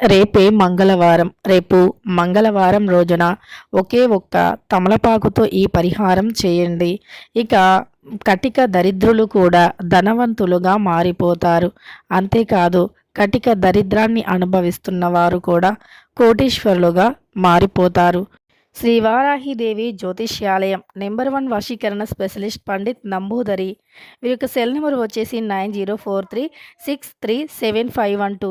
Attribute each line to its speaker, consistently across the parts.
Speaker 1: రేపే మంగళవారం. రేపు మంగళవారం రోజున ఒకే ఒక్క తమలపాకుతో ఈ పరిహారం చేయండి. ఇక కటిక దరిద్రులు కూడా ధనవంతులుగా మారిపోతారు. అంతేకాదు కటిక దరిద్రాన్ని అనుభవిస్తున్న వారు కూడా కోటీశ్వరులుగా మారిపోతారు. శ్రీ వారాహిదేవి జ్యోతిష్యాలయం నెంబర్ వన్ వశీకరణ స్పెషలిస్ట్ పండిత్ నంబూదరి. వీరి యొక్క సెల్ నెంబర్ వచ్చేసి nine zero four three six three seven five one two.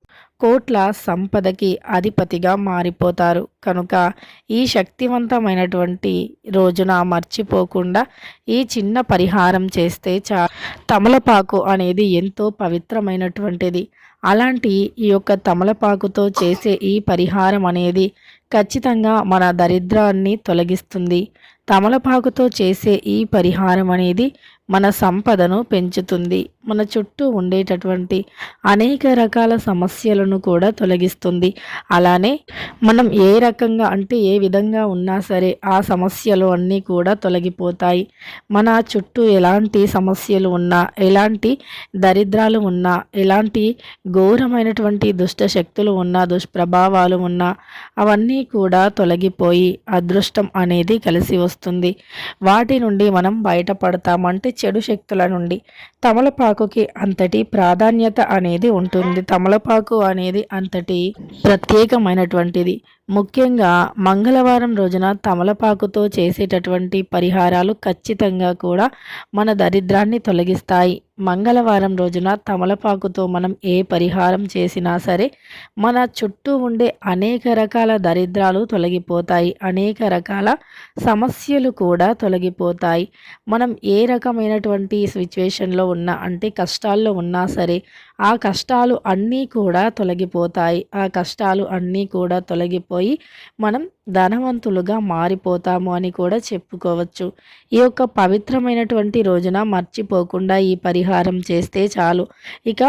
Speaker 1: కోట్ల సంపదకి అధిపతిగా మారిపోతారు. కనుక ఈ శక్తివంతమైనటువంటి రోజున మర్చిపోకుండా ఈ చిన్న పరిహారం చేస్తే చా తమలపాకు అనేది ఎంతో పవిత్రమైనటువంటిది. అలాంటి ఈ యొక్క తమలపాకుతో చేసే ఈ పరిహారం అనేది ఖచ్చితంగా మన దరిద్రాన్ని తొలగిస్తుంది. తమలపాకుతో చేసే ఈ పరిహారం అనేది మన సంపదను పెంచుతుంది. మన చుట్టూ ఉండేటటువంటి అనేక రకాల సమస్యలను కూడా తొలగిస్తుంది. అలానే మనం ఏ రకంగా అంటే ఏ విధంగా ఉన్నా సరే ఆ సమస్యలు అన్నీ కూడా తొలగిపోతాయి. మన చుట్టూ ఎలాంటి సమస్యలు ఉన్నా ఎలాంటి దరిద్రాలు ఉన్నా ఎలాంటి ఘోరమైనటువంటి దుష్ట శక్తులు ఉన్నా దుష్ప్రభావాలు ఉన్నా అవన్నీ కూడా తొలగిపోయి అదృష్టం అనేది కలిసి వస్తుంది. వాటి నుండి మనం బయటపడతామంటే చెడు శక్తుల నుండి. తమలపాకుకి అంతటి ప్రాధాన్యత అనేది ఉంటుంది. తమలపాకు అనేది అంతటి ప్రత్యేకమైనటువంటిది. ముఖ్యంగా మంగళవారం రోజున తమలపాకుతో చేసేటటువంటి పరిహారాలు ఖచ్చితంగా కూడా మన దరిద్రాన్ని తొలగిస్తాయి. మంగళవారం రోజున తమలపాకుతో మనం ఏ పరిహారం చేసినా సరే మన చుట్టూ ఉండే అనేక రకాల దరిద్రాలు తొలగిపోతాయి. అనేక రకాల సమస్యలు కూడా తొలగిపోతాయి. మనం ఏ రకమైనటువంటి సిచ్యువేషన్లో ఉన్నా అంటే కష్టాల్లో ఉన్నా సరే ఆ కష్టాలు అన్నీ కూడా తొలగిపోతాయి. ఆ కష్టాలు అన్నీ కూడా తొలగిపోయి మనం ధనవంతులుగా మారిపోతాము అని కూడా చెప్పుకోవచ్చు. ఈ యొక్క పవిత్రమైనటువంటి రోజున మర్చిపోకుండా ఈ పరిహారం చేస్తే చాలు. ఇక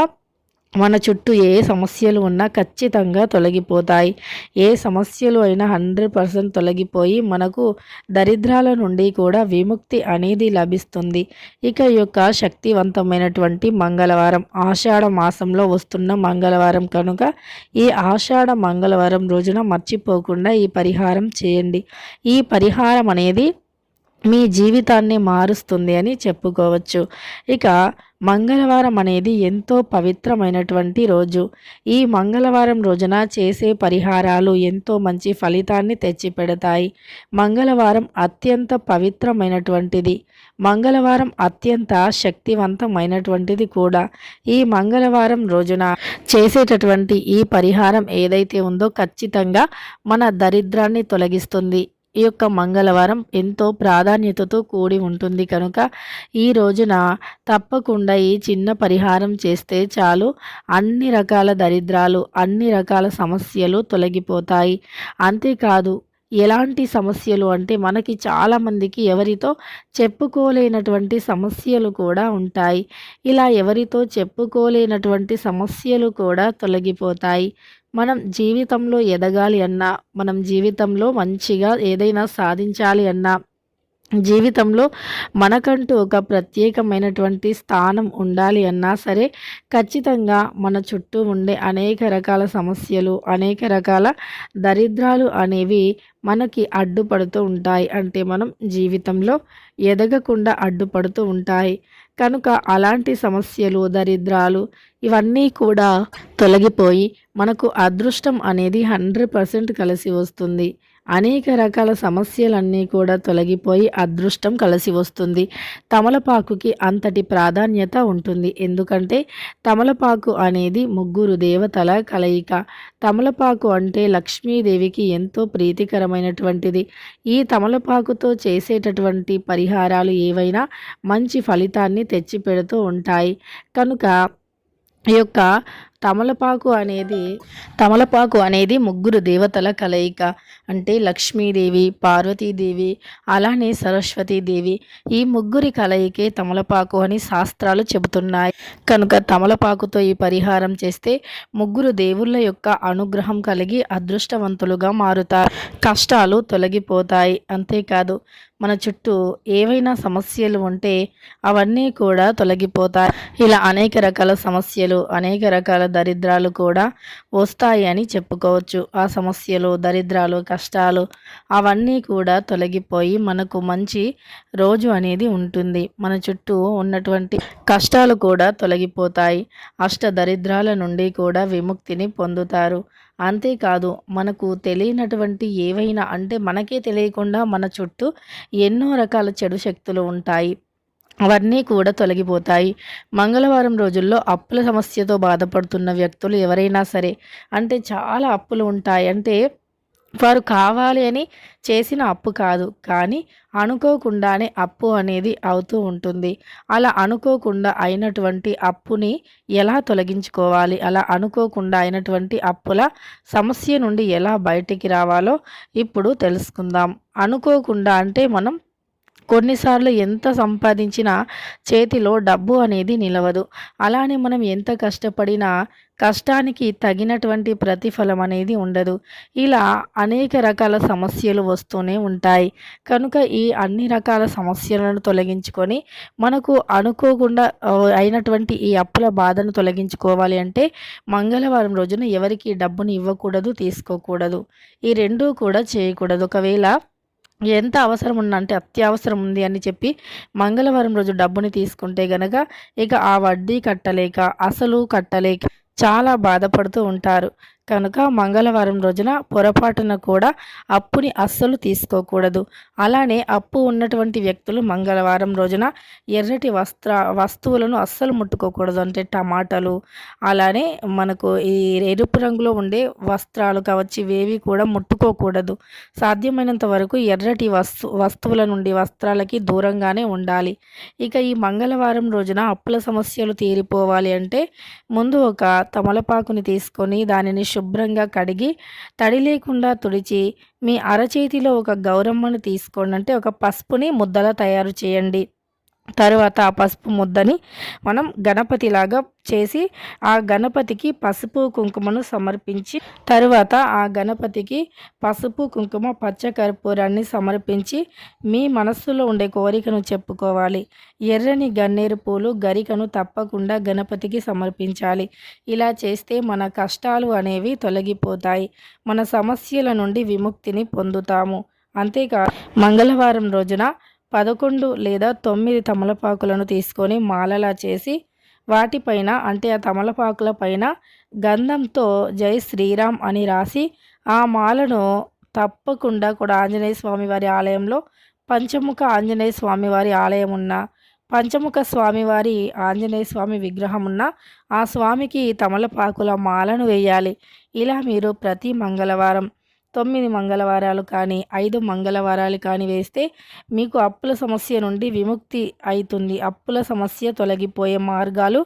Speaker 1: మన చుట్టూ ఏ సమస్యలు ఉన్నా ఖచ్చితంగా తొలగిపోతాయి. ఏ సమస్యలు అయినా హండ్రెడ్ పర్సెంట్ తొలగిపోయి మనకు దరిద్రాల నుండి కూడా విముక్తి అనేది లభిస్తుంది. ఇక ఈ యొక్క శక్తివంతమైనటువంటి మంగళవారం ఆషాఢ మాసంలో వస్తున్న మంగళవారం కనుక ఈ ఆషాఢ మంగళవారం రోజున మర్చిపోకుండా ఈ పరిహారం చేయండి. ఈ పరిహారం అనేది మీ జీవితాన్ని మారుస్తుంది అని చెప్పుకోవచ్చు. ఇక మంగళవారం అనేది ఎంతో పవిత్రమైనటువంటి రోజు. ఈ మంగళవారం రోజున చేసే పరిహారాలు ఎంతో మంచి ఫలితాన్ని తెచ్చిపెడతాయి. మంగళవారం అత్యంత పవిత్రమైనటువంటిది. మంగళవారం అత్యంత శక్తివంతమైనటువంటిది కూడా. ఈ మంగళవారం రోజున చేసేటటువంటి ఈ పరిహారం ఏదైతే ఉందో ఖచ్చితంగా మన దరిద్రాన్ని తొలగిస్తుంది. ఈ యొక్క మంగళవారం ఎంతో ప్రాధాన్యతతో కూడి ఉంటుంది. కనుక ఈ రోజున తప్పకుండా ఈ చిన్న పరిహారం చేస్తే చాలు. అన్ని రకాల దరిద్రాలు అన్ని రకాల సమస్యలు తొలగిపోతాయి. అంతేకాదు ఎలాంటి సమస్యలు అంటే మనకి చాలామందికి ఎవరితో చెప్పుకోలేనటువంటి సమస్యలు కూడా ఉంటాయి. ఇలా ఎవరితో చెప్పుకోలేనటువంటి సమస్యలు కూడా తొలగిపోతాయి. మనం జీవితంలో ఎదగాలి అన్నా మనం జీవితంలో మంచిగా ఏదైనా సాధించాలి అన్నా జీవితంలో మనకంటూ ఒక ప్రత్యేకమైనటువంటి స్థానం ఉండాలి అన్నా సరే ఖచ్చితంగా మన చుట్టూ ఉండే అనేక రకాల సమస్యలు అనేక రకాల దరిద్రాలు అనేవి మనకి అడ్డుపడుతూ ఉంటాయి. అంటే మనం జీవితంలో ఎదగకుండా అడ్డుపడుతూ ఉంటాయి. కనుక అలాంటి సమస్యలు దరిద్రాలు ఇవన్నీ కూడా తొలగిపోయి మనకు అదృష్టం అనేది హండ్రెడ్ పర్సెంట్ కలిసి వస్తుంది. అనేక రకాల సమస్యలన్నీ కూడా తొలగిపోయి అదృష్టం కలిసి వస్తుంది. తమలపాకుకి అంతటి ప్రాధాన్యత ఉంటుంది. ఎందుకంటే తమలపాకు అనేది ముగ్గురు దేవతల కలయిక. తమలపాకు అంటే లక్ష్మీదేవికి ఎంతో ప్రీతికరమైనటువంటిది. ఈ తమలపాకుతో చేసేటటువంటి పరిహారాలు ఏవైనా మంచి ఫలితాన్ని తెచ్చిపెడుతూ ఉంటాయి. కనుక ఈ యొక్క తమలపాకు అనేది తమలపాకు అనేది ముగ్గురు దేవతల కలయిక. అంటే లక్ష్మీదేవి పార్వతీదేవి అలానే సరస్వతీదేవి ఈ ముగ్గురి కలయికే తమలపాకు అని శాస్త్రాలు చెబుతున్నాయి. కనుక తమలపాకుతో ఈ పరిహారం చేస్తే ముగ్గురు దేవుళ్ళ యొక్క అనుగ్రహం కలిగి అదృష్టవంతులుగా మారుతారు. కష్టాలు తొలగిపోతాయి. అంతేకాదు మన చుట్టూ ఏవైనా సమస్యలు ఉంటే అవన్నీ కూడా తొలగిపోతాయి. ఇలా అనేక రకాల సమస్యలు అనేక రకాల దరిద్రాలు కూడా వస్తాయి అని చెప్పుకోవచ్చు. ఆ సమస్యలు దరిద్రాలు కష్టాలు అవన్నీ కూడా తొలగిపోయి మనకు మంచి రోజు అనేది ఉంటుంది. మన చుట్టూ ఉన్నటువంటి కష్టాలు కూడా తొలగిపోతాయి. అష్ట దరిద్రాల నుండి కూడా విముక్తిని పొందుతారు. అంతేకాదు మనకు తెలియనటువంటి ఏవైనా అంటే మనకే తెలియకుండా మన చుట్టూ ఎన్నో రకాల చెడు శక్తులు ఉంటాయి. అవన్నీ కూడా తొలగిపోతాయి. మంగళవారం రోజుల్లో అప్పుల సమస్యతో బాధపడుతున్న వ్యక్తులు ఎవరైనా సరే అంటే చాలా అప్పులు ఉంటాయి. అంటే వారు కావాలి అని చేసిన అప్పు కాదు కానీ అనుకోకుండానే అప్పు అనేది అవుతూ ఉంటుంది. అలా అనుకోకుండా అయినటువంటి అప్పుని ఎలా తొలగించుకోవాలి? అలా అనుకోకుండా అయినటువంటి అప్పుల సమస్య నుండి ఎలా బయటికి రావాలో ఇప్పుడు తెలుసుకుందాం. అనుకోకుండా అంటే మనం కొన్నిసార్లు ఎంత సంపాదించినా చేతిలో డబ్బు అనేది నిలవదు. అలానే మనం ఎంత కష్టపడినా కష్టానికి తగినటువంటి ప్రతిఫలం అనేది ఉండదు. ఇలా అనేక రకాల సమస్యలు వస్తూనే ఉంటాయి. కనుక ఈ అన్ని రకాల సమస్యలను తొలగించుకొని మనకు అనుకోకుండా అయినటువంటి ఈ అప్పుల బాధను తొలగించుకోవాలి అంటే మంగళవారం రోజున ఎవరికి డబ్బును ఇవ్వకూడదు తీసుకోకూడదు. ఈ రెండూ కూడా చేయకూడదు. ఒకవేళ ఎంత అవసరం ఉందంటే అంటే అత్యవసరం ఉంది అని చెప్పి మంగళవారం రోజు డబ్బుని తీసుకుంటే గనక ఇక ఆ వడ్డీ కట్టలేక అసలు కట్టలేక చాలా బాధపడుతూ ఉంటారు. కనుక మంగళవారం రోజున పొరపాటున కూడా అప్పుని అస్సలు తీసుకోకూడదు. అలానే అప్పు ఉన్నటువంటి వ్యక్తులు మంగళవారం రోజున ఎర్రటి వస్త్ర వస్తువులను అస్సలు ముట్టుకోకూడదు. అంటే టమాటాలు అలానే మనకు ఈ ఎరుపు రంగులో ఉండే వస్త్రాలు కావచ్చు ఇవేవి కూడా ముట్టుకోకూడదు. సాధ్యమైనంత వరకు ఎర్రటి వస్తు వస్తువుల నుండి వస్త్రాలకి దూరంగానే ఉండాలి. ఇక ఈ మంగళవారం రోజున అప్పుల సమస్యలు తీరిపోవాలి అంటే ముందు ఒక తమలపాకుని తీసుకొని దానిని శుభ్రంగా కడిగి తడి లేకుండా తుడిచి మీ అరచేతిలో ఒక గౌరమ్మను తీసుకోండి. అంటే ఒక పసుపుని ముద్దలా తయారు చేయండి. తరువాత ఆ పసుపు ముద్దని మనం గణపతిలాగా చేసి ఆ గణపతికి పసుపు కుంకుమను సమర్పించి తరువాత ఆ గణపతికి పసుపు కుంకుమ పచ్చ కర్పూరాన్ని సమర్పించి మీ మనస్సులో ఉండే కోరికను చెప్పుకోవాలి. ఎర్రని గన్నేరు పూలు గరికను తప్పకుండా గణపతికి సమర్పించాలి. ఇలా చేస్తే మన కష్టాలు అనేవి తొలగిపోతాయి. మన సమస్యల నుండి విముక్తిని పొందుతాము. అంతేకాదు మంగళవారం రోజున పదకొండు లేదా తొమ్మిది తమలపాకులను తీసుకొని మాలలా చేసి వాటిపైన అంటే ఆ తమలపాకుల పైన గంధంతో జై శ్రీరామ్ అని రాసి ఆ మాలను తప్పకుండా కూడా ఆంజనేయ స్వామి వారి ఆలయంలో పంచముఖ ఆంజనేయ స్వామి వారి ఆలయం ఉన్న పంచముఖ స్వామివారి ఆంజనేయ స్వామి విగ్రహం ఉన్న ఆ స్వామికి తమలపాకుల మాలను వేయాలి. ఇలా మీరు ప్రతి మంగళవారం తొమ్మిది మంగళవారాలు కానీ ఐదు మంగళవారాలు కానీ వేస్తే మీకు అప్పుల సమస్య నుండి విముక్తి అవుతుంది అప్పుల సమస్య తొలగిపోయే మార్గాలు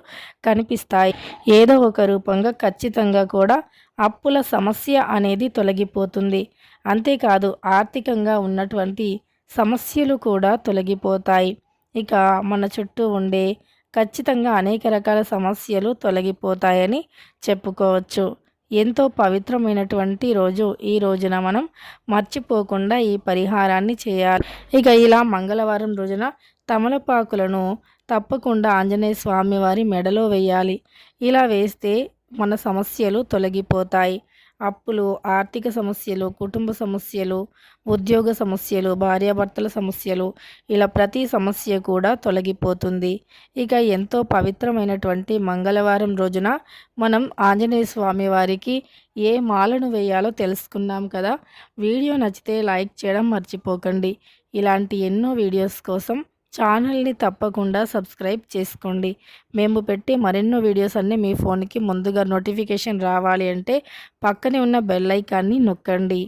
Speaker 1: కనిపిస్తాయి. ఏదో ఒక రూపంగా ఖచ్చితంగా కూడా అప్పుల సమస్య అనేది తొలగిపోతుంది. అంతేకాదు ఆర్థికంగా ఉన్నటువంటి సమస్యలు కూడా తొలగిపోతాయి. ఇక మన చుట్టూ ఉండే ఖచ్చితంగా అనేక రకాల సమస్యలు తొలగిపోతాయని చెప్పుకోవచ్చు. ఎంతో పవిత్రమైనటువంటి రోజు. ఈ రోజున మనం మర్చిపోకుండా ఈ పరిహారాన్ని చేయాలి. ఇక ఇలా మంగళవారం రోజున తమలపాకులను తప్పకుండా ఆంజనేయ స్వామి వారి మెడలో వేయాలి. ఇలా వేస్తే మన సమస్యలు తొలగిపోతాయి. అప్పులు ఆర్థిక సమస్యలు కుటుంబ సమస్యలు ఉద్యోగ సమస్యలు భార్యాభర్తల సమస్యలు ఇలా ప్రతి సమస్య కూడా తొలగిపోతుంది. ఇక ఎంతో పవిత్రమైనటువంటి మంగళవారం రోజున మనం ఆంజనేయ స్వామి వారికి ఏ మాలను వేయాలో తెలుసుకున్నాం కదా. వీడియో నచ్చితే లైక్ చేయడం మర్చిపోకండి. ఇలాంటి ఎన్నో వీడియోస్ కోసం ఛానల్ని తప్పకుండా సబ్స్క్రైబ్ చేసుకోండి. మేము పెట్టే మరెన్నో వీడియోస్ అన్నీ మీ ఫోన్కి ముందుగా నోటిఫికేషన్ రావాలి అంటే పక్కనే ఉన్న బెల్ ఐకాన్ని నొక్కండి.